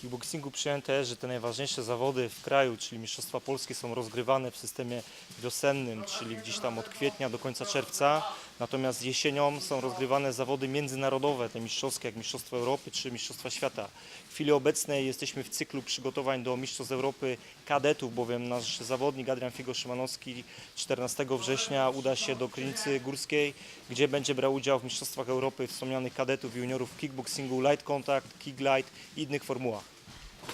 Kickboxingu przyjęte jest, że te najważniejsze zawody w kraju, czyli Mistrzostwa Polskie są rozgrywane w systemie wiosennym, czyli gdzieś tam od kwietnia do końca czerwca. Natomiast jesienią są rozgrywane zawody międzynarodowe, te mistrzowskie, jak Mistrzostwa Europy czy Mistrzostwa Świata. W chwili obecnej jesteśmy w cyklu przygotowań do Mistrzostw Europy kadetów, bowiem nasz zawodnik Adrian Figo-Szymanowski 14 września uda się do Krynicy Górskiej, gdzie będzie brał udział w Mistrzostwach Europy wspomnianych kadetów juniorów w kickboxingu, light contact, kick light i innych formułach.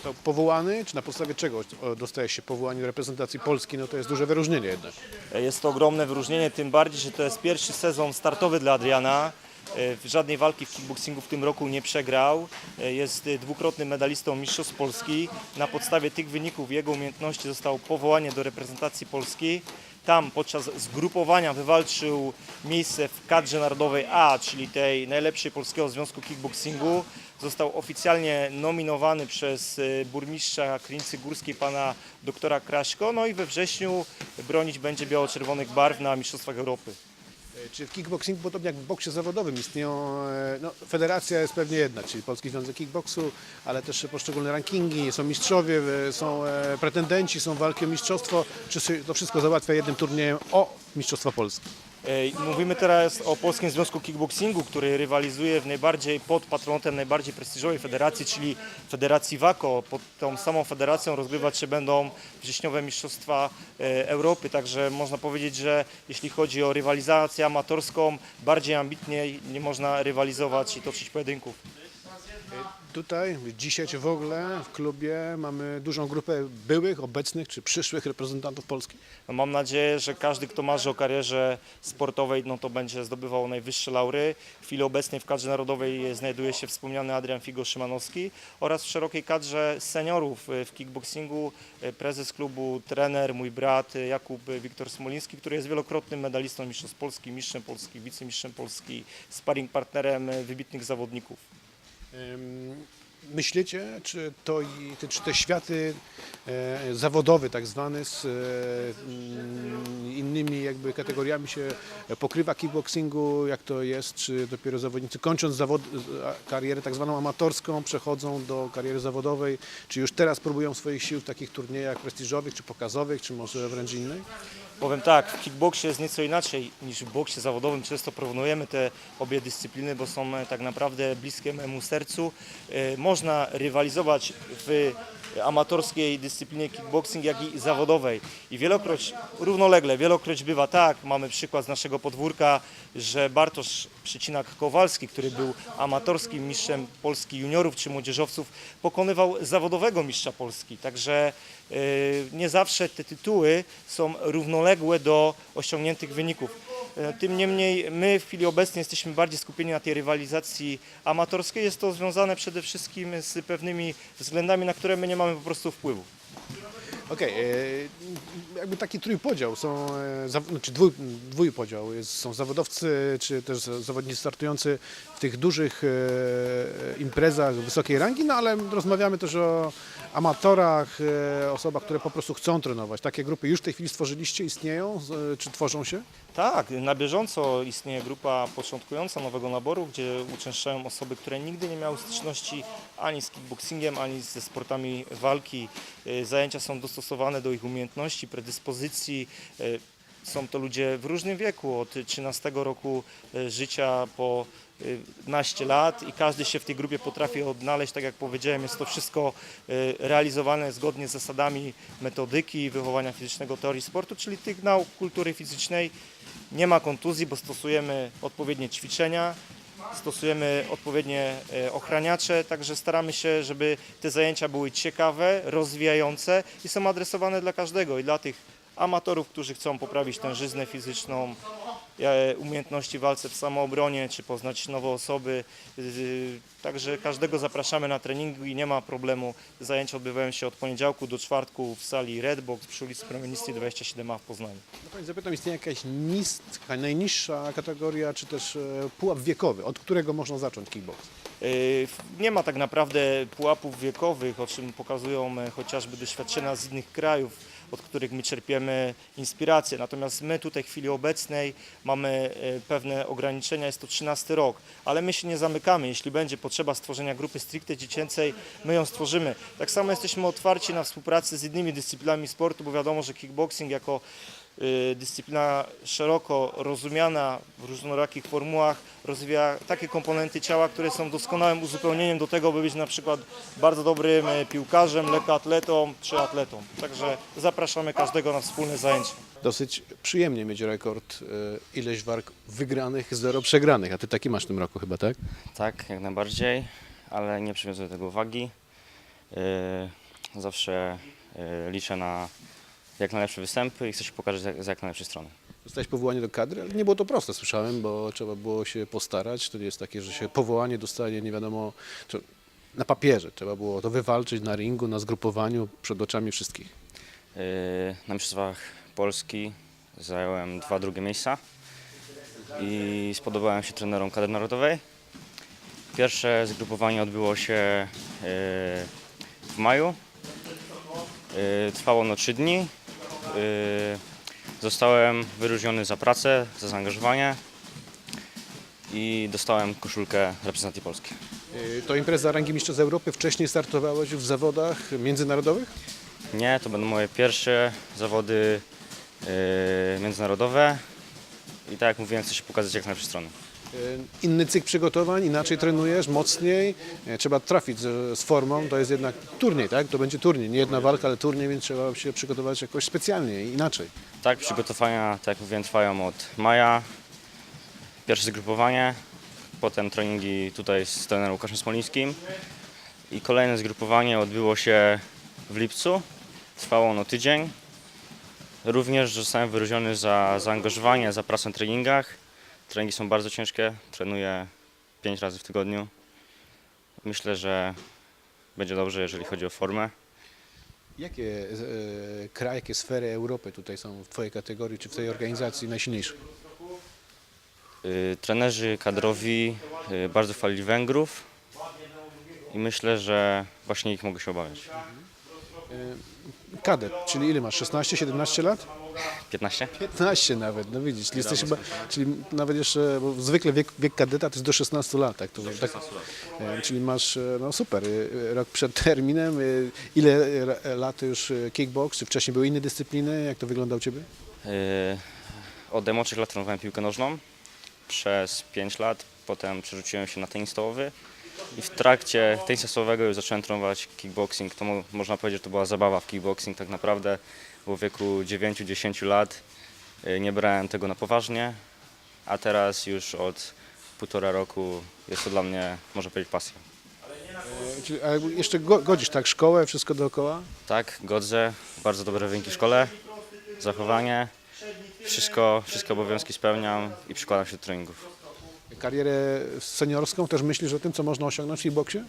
To powołany, czy na podstawie czego dostaje się powołanie do reprezentacji Polski, no to jest duże wyróżnienie jednak. Jest to ogromne wyróżnienie, tym bardziej, że to jest pierwszy sezon startowy dla Adriana. E, Żadnej walki w kickboxingu w tym roku nie przegrał. E, Jest dwukrotnym medalistą Mistrzostw Polski. Na podstawie tych wyników jego umiejętności został powołanie do reprezentacji Polski. Tam podczas zgrupowania wywalczył miejsce w kadrze narodowej A, czyli tej najlepszej Polskiego Związku Kickboxingu. Został oficjalnie nominowany przez e, burmistrza Krynicy Górskiej, pana doktora Kraśko. No i we wrześniu bronić będzie biało-czerwonych barw na Mistrzostwach Europy. E, Czy w kickboxingu, podobnie jak w boksie zawodowym, istnieją, e, no, federacja jest pewnie jedna, czyli Polski Związek Kickboxu, ale też poszczególne rankingi, są mistrzowie, e, są pretendenci, są walki o mistrzostwo, czy to wszystko załatwia jednym turniejem o Mistrzostwa Polski? E, Mówimy teraz o Polskim Związku Kickboxingu, który rywalizuje w najbardziej pod patronatem najbardziej prestiżowej federacji, czyli Federacji WAKO. Pod tą samą federacją rozgrywać się będą wrześniowe Mistrzostwa e, Europy, także można powiedzieć, że jeśli chodzi o rywalizację amatorską, bardziej ambitnie nie można rywalizować i toczyć pojedynków. Tutaj, dzisiaj czy w ogóle w klubie mamy dużą grupę byłych, obecnych czy przyszłych reprezentantów Polski. No mam nadzieję, że każdy, kto marzy o karierze sportowej, no to będzie zdobywał najwyższe laury. W chwili obecnej w kadrze narodowej znajduje się wspomniany Adrian Figo-Szymanowski oraz w szerokiej kadrze seniorów w kickboxingu e, prezes klubu, trener, mój brat e, Jakub Wiktor Smoliński, który jest wielokrotnym medalistą Mistrzostw Polski, mistrzem Polski, wicemistrzem Polski, sparring partnerem wybitnych zawodników. Myślicie, czy, to, czy te światy e, zawodowe tak zwane z e, jakby kategoriami się pokrywa kickboxingu, jak to jest, czy dopiero zawodnicy kończąc zawod, karierę tak zwaną amatorską przechodzą do kariery zawodowej, czy już teraz próbują swoich sił w takich turniejach prestiżowych, czy pokazowych, czy może wręcz innych? Powiem tak, w kickboxie jest nieco inaczej niż w boksie zawodowym. Często porównujemy te obie dyscypliny, bo są e, tak naprawdę bliskie memu sercu. E, Można rywalizować w amatorskiej dyscyplinie kickboxing, jak i zawodowej. I wielokroć, równolegle, wielokroć bywa tak, mamy przykład z naszego podwórka, że Bartosz Przycinak-Kowalski, który był amatorskim mistrzem Polski juniorów czy młodzieżowców, pokonywał zawodowego mistrza Polski. Także e, nie zawsze te tytuły są równoległe do osiągniętych wyników. E, Tym niemniej my w chwili obecnej jesteśmy bardziej skupieni na tej rywalizacji amatorskiej. Jest to związane przede wszystkim z pewnymi względami, na które my nie mamy po prostu wpływu. Okej, e, jakby taki trójpodział, są, e, znaczy dwój, dwójpodział, są zawodowcy, czy też zawodnicy startujący w tych dużych e, imprezach wysokiej rangi, no ale rozmawiamy też o amatorach, osobach, które po prostu chcą trenować. Takie grupy już w tej chwili stworzyliście, istnieją, czy tworzą się? Tak, na bieżąco istnieje grupa początkująca nowego naboru, gdzie uczęszczają osoby, które nigdy nie miały styczności ani z kickboxingiem, ani ze sportami walki. Zajęcia są dostosowane do ich umiejętności, predyspozycji. Y, Są to ludzie w różnym wieku, od 13 roku y, życia po y, naście lat i każdy się w tej grupie potrafi odnaleźć. Tak jak powiedziałem, jest to wszystko realizowane zgodnie z zasadami metodyki wychowania fizycznego teorii sportu, czyli tych nauk kultury fizycznej. Nie ma kontuzji, bo stosujemy odpowiednie ćwiczenia, stosujemy odpowiednie e, ochraniacze, także staramy się, żeby te zajęcia były ciekawe, rozwijające i są adresowane dla każdego i dla tych amatorów, którzy chcą poprawić tężyznę fizyczną, umiejętności w walce w samoobronie, czy poznać nowe osoby. Także każdego zapraszamy na treningi i nie ma problemu. Zajęcia odbywają się od poniedziałku do czwartku w sali Redbox przy ulicy Promienistej 27a w Poznaniu. No pani zapytam, istnieje jakaś niska, najniższa kategoria, czy też e, pułap wiekowy, od którego można zacząć kickbox? Yy, Nie ma tak naprawdę pułapów wiekowych, o czym pokazują e, chociażby doświadczenia z innych krajów. Od których my czerpiemy inspirację. Natomiast my tutaj w chwili obecnej mamy e, pewne ograniczenia, jest to 13 rok, ale my się nie zamykamy. Jeśli będzie potrzeba stworzenia grupy stricte dziecięcej, my ją stworzymy. Tak samo jesteśmy otwarci na współpracę z innymi dyscyplinami sportu, bo wiadomo, że kickboxing jako dyscyplina szeroko rozumiana w różnorakich formułach rozwija takie komponenty ciała, które są doskonałym uzupełnieniem do tego, by być na przykład bardzo dobrym e, piłkarzem, lekkoatletą czy atletą. Także zapraszamy każdego na wspólne zajęcie. Dosyć przyjemnie mieć rekord, e, ileś walk wygranych, zero przegranych, a ty taki masz w tym roku chyba, tak? Tak, jak najbardziej, ale nie przywiązuję do tego uwagi. Zawsze liczę na jak najlepsze występy i chcę się pokazać z- z jak najlepszej strony. Dostałeś powołanie do kadry, ale nie było to proste, słyszałem, bo trzeba było się postarać. To nie jest takie, że się powołanie dostaje nie wiadomo na papierze. Trzeba było to wywalczyć na ringu, na zgrupowaniu, przed oczami wszystkich. Yy, na Mistrzostwach Polski zająłem dwa drugie miejsca i spodobałem się trenerom kadry narodowej. Pierwsze zgrupowanie odbyło się yy, w maju. Yy, Trwało ono trzy dni. Yy, Zostałem wyróżniony za pracę, za zaangażowanie i dostałem koszulkę reprezentacji Polski. E, To impreza rangi Mistrzostw Europy. Wcześniej startowałeś w zawodach międzynarodowych? Nie, to będą moje pierwsze zawody yy, międzynarodowe i tak jak mówiłem, chcę się pokazać jak najlepszej strony. E, Inny cykl przygotowań, inaczej trenujesz, mocniej. E, Trzeba trafić z, z formą. To jest jednak turniej, tak? To będzie turniej. Nie jedna walka, ale turniej, więc trzeba się przygotować jakoś specjalnie, inaczej. Tak, przygotowania, tak jak mówiłem, trwają od maja. Pierwsze zgrupowanie, potem treningi tutaj z trenerem Łukaszem Smolińskim i kolejne zgrupowanie odbyło się w lipcu. Trwało ono tydzień. Również zostałem wyróżniony za zaangażowanie, za pracę na treningach. Treningi są bardzo ciężkie, trenuję 5 razy w tygodniu. Myślę, że będzie dobrze, jeżeli chodzi o formę. Jakie e, kraje, jakie sfery Europy tutaj są w Twojej kategorii czy w tej organizacji najsilniejsze? Y, Trenerzy kadrowi y, bardzo chwalili Węgrów i myślę, że właśnie ich mogę się obawiać. Kadet, czyli ile masz? 16, 17 lat? 15? 15 nawet, no widzisz, czyli, jesteś chyba, czyli nawet jeszcze, bo zwykle wiek, wiek kadeta to jest do 16 lat, tak? To, tak e, czyli masz, e, no super, e, rok przed terminem, e, ile lat już kickbox, czy wcześniej były inne dyscypliny, jak to wygląda u Ciebie? Y, Od najmłodszych lat trenowałem piłkę nożną przez 5 lat, potem przerzuciłem się na tenis stołowy i w trakcie tenisa stołowego już zacząłem trenować kickboxing. To mo- można powiedzieć, że to była zabawa w kickboxing tak naprawdę, bo w wieku 9-10 lat y, nie brałem tego na poważnie, a teraz już od półtora roku jest to dla mnie, można powiedzieć, pasja. E, a jakby jeszcze go, godzisz, tak, szkołę, wszystko dookoła? Tak, godzę, bardzo dobre wyniki w szkole, zachowanie, wszystko, wszystkie obowiązki spełniam i przykładam się do treningów. Karierę seniorską, też myślisz o tym, co można osiągnąć w kickboxie?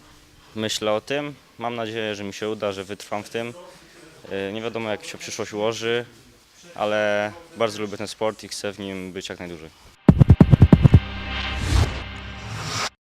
Myślę o tym, mam nadzieję, że mi się uda, że wytrwam w tym. Yy, Nie wiadomo jak się przyszłość ułoży, ale bardzo lubię ten sport i chcę w nim być jak najdłużej.